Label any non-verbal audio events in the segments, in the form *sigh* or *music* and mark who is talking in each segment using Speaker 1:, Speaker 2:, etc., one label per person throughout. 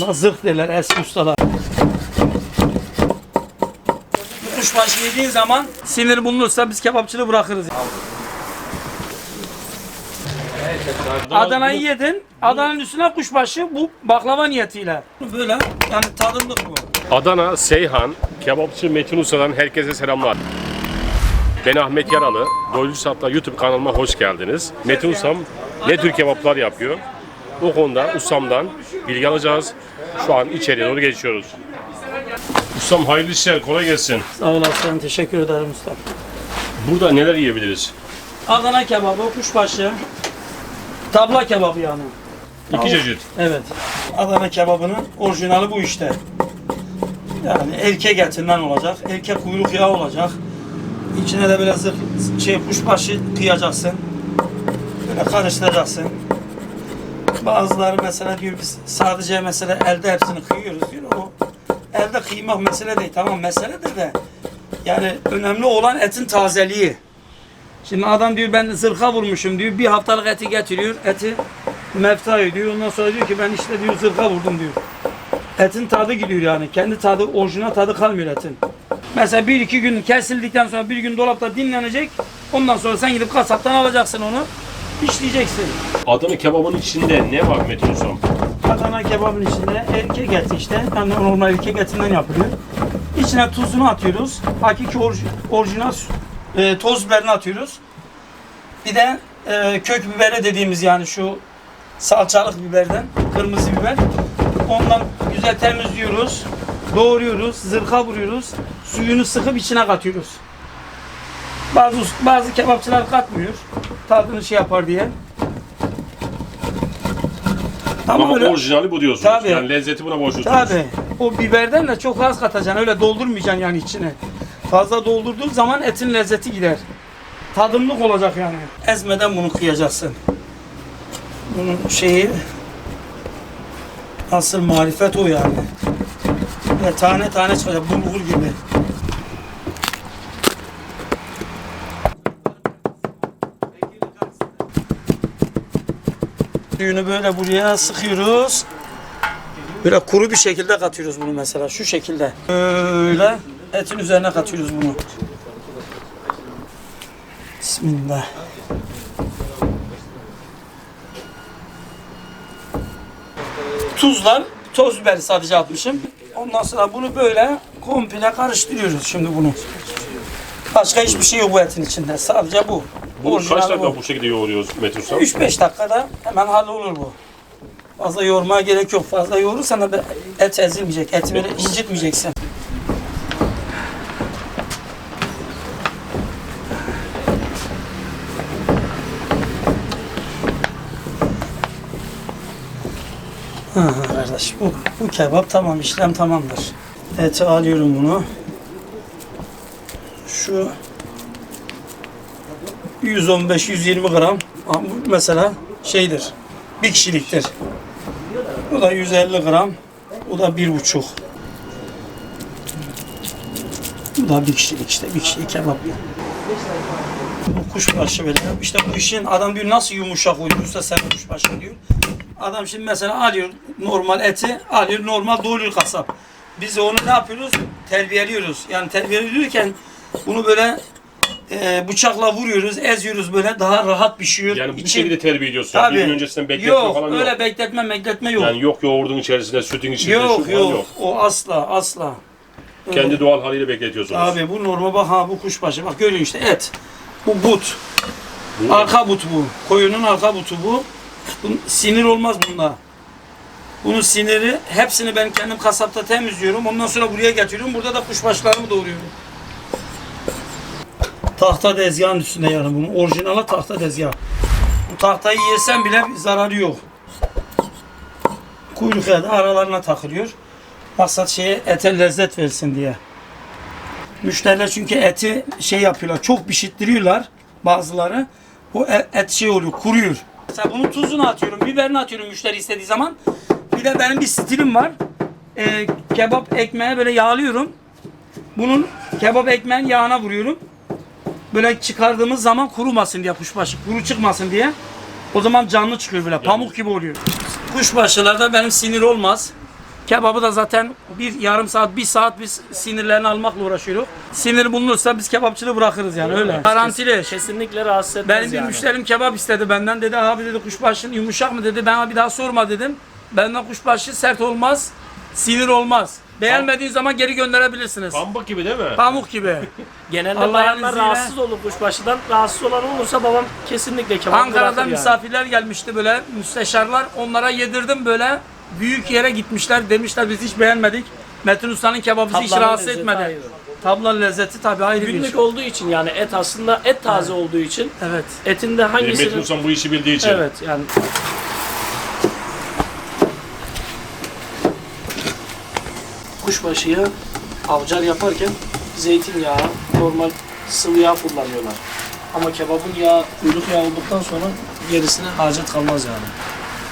Speaker 1: Buna zırh derler eski ustalar. Bu Kuşbaşı yediğin zaman sinir bulunursa biz kebapçılığı bırakırız. Adana'yı yedin, Adana'nın üstüne kuşbaşı bu baklava niyetiyle. Böyle yani tadımlık bu.
Speaker 2: Adana, Seyhan, kebapçı Metin Usta'dan herkese selamlar. Ben Ahmet Yaralı. Doyurucu Saplar YouTube kanalıma hoş geldiniz. Metin Ustam ne tür kebaplar yapıyor? O konuda ustamdan bilgi alacağız. Şu an içeriye doğru geçiyoruz. Ustam hayırlı işler, kolay gelsin.
Speaker 1: Sağ olasın, teşekkür ederim usta.
Speaker 2: Burada neler yiyebiliriz?
Speaker 1: Adana kebabı, kuşbaşı, tabla kebabı yani.
Speaker 2: İki çeşit.
Speaker 1: Evet. Adana kebabının orijinali bu işte. Yani erkek etinden olacak, erkek kuyruk yağı olacak. İçine de zırh, şey kuşbaşı kıyacaksın. Böyle karıştıracaksın. Bazıları mesela diyor biz sadece mesela elde hepsini kıyıyoruz diyor. O elde kıymak mesele değil. Tamam meseledir de yani önemli olan etin tazeliği. Şimdi adam diyor ben zırha vurmuşum diyor. Bir haftalık eti getiriyor. Eti mefta ediyor. Ondan sonra diyor ki ben işte diyor zırha vurdum diyor. Etin tadı gidiyor yani. Kendi tadı, orijinal tadı kalmıyor etin. Mesela bir iki gün kesildikten sonra bir gün dolapta dinlenecek. Ondan sonra sen gidip kasaptan alacaksın onu. İşleyeceksin.
Speaker 2: Adana kebabının içinde ne var Metin Ustam?
Speaker 1: Adana kebabın içinde erkek eti işte. Yani normal erkek etinden yapılıyor. İçine tuzunu atıyoruz. Hakiki orji- orijinal e, toz biberini atıyoruz. Bir de e, kök biberi dediğimiz yani şu salçalık biberden, kırmızı biber. Ondan güzel temizliyoruz. Doğruyoruz, zırha vuruyoruz. Suyunu sıkıp içine katıyoruz. Bazı bazı kebapçılar katmıyor. Tadını şey yapar diye.
Speaker 2: Ama
Speaker 1: öyle-
Speaker 2: orijinali bu diyorsunuz.
Speaker 1: Tabii.
Speaker 2: Yani lezzeti buna borçlusunuz.
Speaker 1: Tabi. O biberden de çok az katacaksın. Öyle doldurmayacaksın yani içine. Fazla doldurduğun zaman etin lezzeti gider. Tadımlık olacak yani. Ezmeden bunu kıyacaksın. Bunun şeyi asıl marifet o yani. Ve tane tane çıkacak bulgur gibi. Suyunu böyle buraya sıkıyoruz. Böyle kuru bir şekilde katıyoruz bunu mesela şu şekilde. Böyle etin üzerine katıyoruz bunu. Bismillah. Tuzlar, toz biberi sadece atmışım. Ondan sonra bunu böyle komple karıştırıyoruz şimdi bunu. Başka hiçbir şey yok bu etin içinde. Sadece bu.
Speaker 2: Bu
Speaker 1: Orijinal
Speaker 2: kaç dakika
Speaker 1: bu.
Speaker 2: bu şekilde yoğuruyoruz Metin Ustam?
Speaker 1: 3-5 dakikada hemen hallolur bu. Fazla yoğurmaya gerek yok. Fazla yoğurursan da et ezilmeyecek. Eti böyle incitmeyeceksin. Ha, kardeş bu, bu kebap tamam işlem tamamdır. Eti alıyorum bunu. Şu 115-120 gram mesela şeydir. Bir kişiliktir. Bu da 150 gram. Bu da bir buçuk. Bu da bir kişilik işte. Bir kişilik kebap. Bu kuşbaşı böyle. İşte bu işin adam diyor nasıl yumuşak uydurursa sen kuşbaşı diyor. Adam şimdi mesela alıyor normal eti alıyor normal doğruyor kasap. Biz onu ne yapıyoruz? Terbiyeliyoruz. Yani terbiyeliyorken bunu böyle e, bıçakla vuruyoruz, eziyoruz böyle daha rahat pişiyor.
Speaker 2: Yani bu
Speaker 1: İçi-
Speaker 2: şekilde terbiye ediyorsun. Yani
Speaker 1: Tabii.
Speaker 2: bir gün öncesinden bekletme
Speaker 1: yok,
Speaker 2: falan
Speaker 1: öyle
Speaker 2: yok.
Speaker 1: bekletme, bekletme yok.
Speaker 2: Yani yok yoğurdun içerisinde, sütün içinde, şu
Speaker 1: yok,
Speaker 2: falan
Speaker 1: yok,
Speaker 2: yok.
Speaker 1: O asla, asla.
Speaker 2: Kendi doğal haliyle bekletiyorsunuz.
Speaker 1: Abi bu normal bak ha bu kuşbaşı. Bak görüyorsun işte et. Bu but.
Speaker 2: Bu-
Speaker 1: Arka but bu. Koyunun arka butu bu. Bunun sinir olmaz bunda. Bunun siniri hepsini ben kendim kasapta temizliyorum. Ondan sonra buraya getiriyorum. Burada da kuşbaşlarımı doğruyorum. Tahta tezgahın üstünde yani bunun. Orijinali tahta tezgah. Bu tahtayı yesen bile bir zararı yok. Kuyruk da aralarına takılıyor. Maksat şeye ete lezzet versin diye. Müşteriler çünkü eti şey yapıyorlar, çok pişirttiriyorlar bazıları. O e- et şey oluyor, kuruyor. Mesela bunun tuzunu atıyorum, biberini atıyorum müşteri istediği zaman. Bir de benim bir stilim var. Ee, kebap ekmeğe böyle yağlıyorum. Bunun kebap ekmeğin yağına vuruyorum. Böyle çıkardığımız zaman kurumasın diye kuşbaşı, kuru çıkmasın diye. O zaman canlı çıkıyor böyle, pamuk gibi oluyor. Kuşbaşılarda benim sinir olmaz. Kebabı da zaten bir yarım saat, bir saat biz sinirlerini almakla uğraşıyoruz. Sinir bulunursa biz kebapçılığı bırakırız yani öyle. Garantili.
Speaker 3: Kesinlikle rahatsız etmez
Speaker 1: Benim bir
Speaker 3: yani.
Speaker 1: müşterim kebap istedi benden dedi abi dedi kuşbaşın yumuşak mı dedi bana bir daha sorma dedim. Benden kuşbaşı sert olmaz, sinir olmaz. Beğenmediğin zaman geri gönderebilirsiniz.
Speaker 2: Pamuk gibi değil mi?
Speaker 1: Pamuk gibi. *laughs*
Speaker 3: Genelde
Speaker 1: Allah'ın
Speaker 3: bayanlar
Speaker 1: izniyle-
Speaker 3: rahatsız olur kuşbaşıdan. Rahatsız olan olursa babam kesinlikle kebap
Speaker 1: Ankara'dan
Speaker 3: bırakır yani.
Speaker 1: misafirler gelmişti böyle müsteşarlar. Onlara yedirdim böyle. Büyük yere gitmişler demişler biz hiç beğenmedik. Metin Usta'nın kebabı bizi hiç
Speaker 3: Tablanın
Speaker 1: rahatsız
Speaker 3: lezzeti
Speaker 1: etmedi.
Speaker 3: ayrı.
Speaker 1: Tabla lezzeti tabii ayrı bir
Speaker 3: Günlük
Speaker 1: şey.
Speaker 3: olduğu için yani et aslında et taze olduğu için
Speaker 1: Evet.
Speaker 3: etinde hangisini...
Speaker 2: Metin Ustam bu işi bildiği için.
Speaker 3: Evet yani kuşbaşıya avcar yaparken zeytinyağı, normal sıvı yağ kullanıyorlar. Ama kebabın yağı, kuyruk yağı olduktan sonra gerisine hacet kalmaz yani.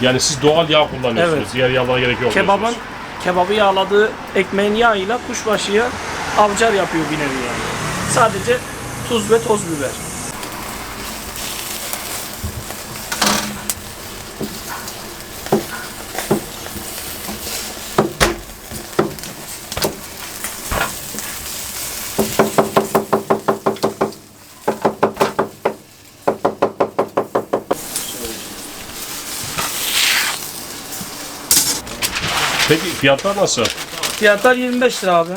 Speaker 2: Yani siz doğal yağ kullanıyorsunuz.
Speaker 3: Evet.
Speaker 2: Diğer yağlara gerek yok.
Speaker 3: Kebabın,
Speaker 2: diyorsunuz.
Speaker 3: kebabı yağladığı ekmeğin yağıyla kuşbaşıya avcar yapıyor bir nevi yani. Sadece tuz ve toz biber.
Speaker 2: Peki fiyatlar nasıl?
Speaker 1: Fiyatlar 25 lira abi.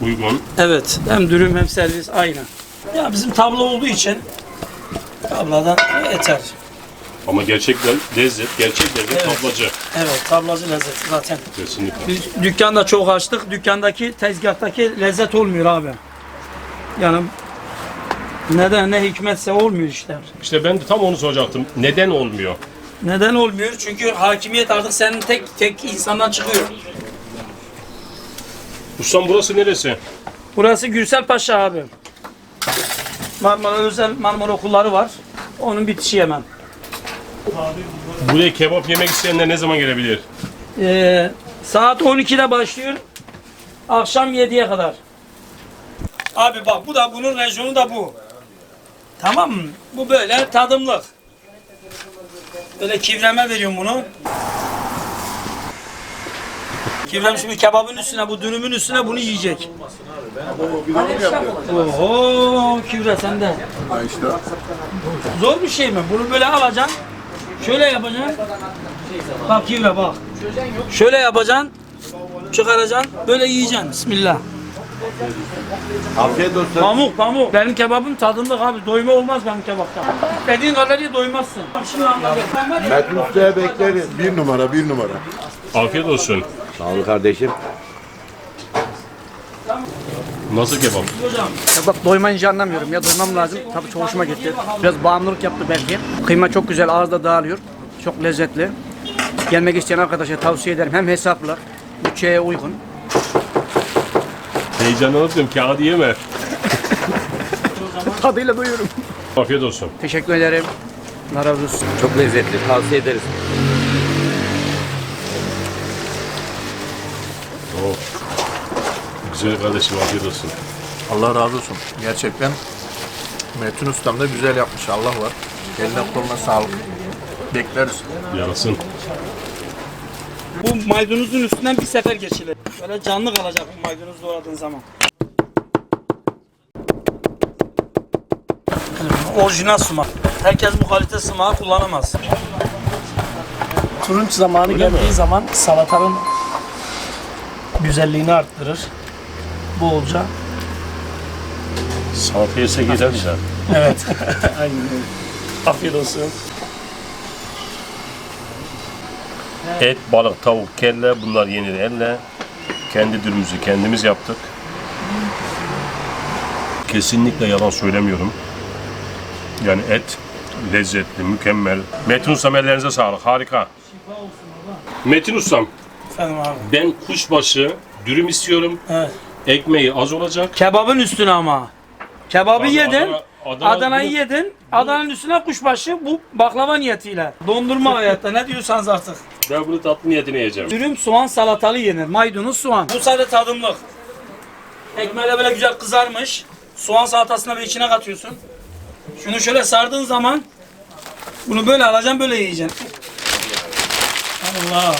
Speaker 2: Uygun.
Speaker 1: Evet. Hem dürüm hem servis aynı. Ya bizim tablo olduğu için tabladan yeter.
Speaker 2: Ama gerçekten lezzet, gerçek lezzet
Speaker 1: Evet.
Speaker 2: tablacı.
Speaker 1: Evet tablacı lezzeti zaten.
Speaker 2: Kesinlikle.
Speaker 1: Biz dükkanda çok açtık. Dükkandaki tezgahtaki lezzet olmuyor abi. Yani neden ne hikmetse olmuyor işte.
Speaker 2: İşte ben de tam onu soracaktım. Neden olmuyor?
Speaker 1: Neden olmuyor? Çünkü hakimiyet artık senin tek tek insandan çıkıyor.
Speaker 2: Ustam burası neresi?
Speaker 1: Burası Gürsel Paşa abi. Marmara Özel Marmara okulları var. Onun bitişi hemen.
Speaker 2: Buraya kebap yemek isteyenler ne zaman gelebilir?
Speaker 1: Ee, saat 12'de başlıyor. Akşam 7'ye kadar. Abi bak bu da bunun rejonu da bu. Tamam mı? Bu böyle tadımlık. Böyle kivreme veriyorum bunu. Kivrem şimdi kebabın üstüne, bu dürümün üstüne bunu yiyecek. Oho, kivre sende. Zor bir şey mi? Bunu böyle alacaksın. Şöyle yapacaksın. Bak kivre bak. Şöyle yapacaksın. Çıkaracaksın. Böyle yiyeceksin. Bismillah.
Speaker 4: Afiyet olsun.
Speaker 1: Pamuk pamuk. Benim kebabım tadımlık abi. Doyma olmaz benim kebapta. Dediğin kadar ye doymazsın. Şimdi anladım.
Speaker 4: Metin Usta'ya bekleriz. Bir numara, bir numara.
Speaker 2: Afiyet olsun.
Speaker 4: Sağ ol kardeşim.
Speaker 2: Nasıl kebap?
Speaker 1: Hocam.
Speaker 5: Bak doymayınca anlamıyorum ya doymam lazım. Tabii çok hoşuma gitti. Biraz bağımlılık yaptı belki. Kıyma çok güzel ağızda dağılıyor. Çok lezzetli. Gelmek isteyen arkadaşa tavsiye ederim. Hem hesaplı, bütçeye uygun.
Speaker 2: Heyecanlanıp diyorum kağıdı yeme. *laughs*
Speaker 5: Tadıyla doyuyorum.
Speaker 2: Afiyet olsun.
Speaker 5: Teşekkür ederim. Olsun.
Speaker 4: Çok lezzetli. Tavsiye ederiz.
Speaker 2: Oh. Güzel kardeşim afiyet olsun.
Speaker 6: Allah razı olsun. Gerçekten Metin Ustam da güzel yapmış. Allah var. Eline koluna sağlık. Bekleriz.
Speaker 2: Yarasın.
Speaker 1: Bu maydanozun üstünden bir sefer geçilir. Böyle canlı kalacak bu maydanoz doğradığın zaman. Orijinal sumak. Herkes bu kalite sumağı kullanamaz.
Speaker 3: Turunç zamanı geldiği zaman salatanın güzelliğini arttırır. Bolca.
Speaker 2: Salata yesek yeter bize.
Speaker 3: Evet. Aynen öyle. Afiyet olsun.
Speaker 2: Et, balık, tavuk, kelle bunlar yenir elle. Kendi dürümümüzü kendimiz yaptık. Kesinlikle yalan söylemiyorum. Yani et lezzetli, mükemmel. Metin Ustam ellerinize sağlık. Harika. Metin Ustam,
Speaker 1: Efendim abi.
Speaker 2: ben kuşbaşı dürüm istiyorum.
Speaker 1: Evet.
Speaker 2: Ekmeği az olacak.
Speaker 1: Kebabın üstüne ama. Kebabı
Speaker 2: Adana-
Speaker 1: yedin.
Speaker 2: Adana-
Speaker 1: Adana'yı yedin. Adana'nın üstüne kuşbaşı bu baklava niyetiyle. Dondurma *laughs* hayatta ne diyorsanız artık.
Speaker 2: Ben bunu tatlı niyetine yiyeceğim.
Speaker 1: Dürüm soğan salatalı yenir. Maydanoz soğan. Bu sadece tadımlık. Ekmeğe böyle güzel kızarmış. Soğan salatasını böyle içine katıyorsun. Şunu şöyle sardığın zaman bunu böyle alacaksın böyle yiyeceksin. Allah.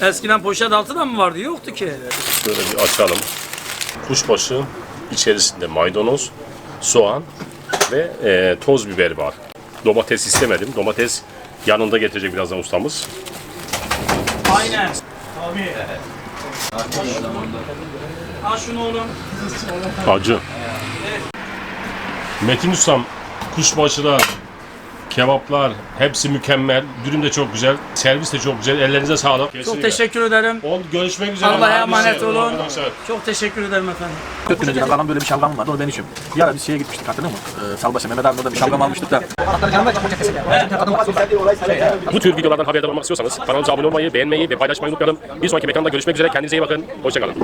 Speaker 1: Eskiden poşet altı da mı vardı? Yoktu ki.
Speaker 2: Şöyle bir açalım. Kuşbaşı içerisinde maydanoz, soğan ve e, toz biber var. Domates istemedim. Domates yanında getirecek birazdan ustamız.
Speaker 1: Aynen. Tabii. Al şunu oğlum.
Speaker 2: Acı. Metin Ustam, kuşbaşılar, kebaplar hepsi mükemmel. Dürüm de çok güzel. Servis de çok güzel. Ellerinize sağlık.
Speaker 1: Çok teşekkür ederim.
Speaker 2: Oldu, görüşmek üzere.
Speaker 1: Allah'a emanet olun. Çok teşekkür ederim efendim.
Speaker 6: Dört gün önceden kalan böyle bir şalgam vardı onu ben içiyorum. Bir ara biz şeye gitmiştik hatırlıyor musun? Ee, Salbaşı Mehmet abimle de bir şalgam almıştık da.
Speaker 2: Bu tür videolardan haberdar olmak istiyorsanız kanalımıza abone olmayı, beğenmeyi ve paylaşmayı unutmayalım. Bir sonraki mekanda görüşmek üzere. Kendinize iyi bakın. Hoşçakalın.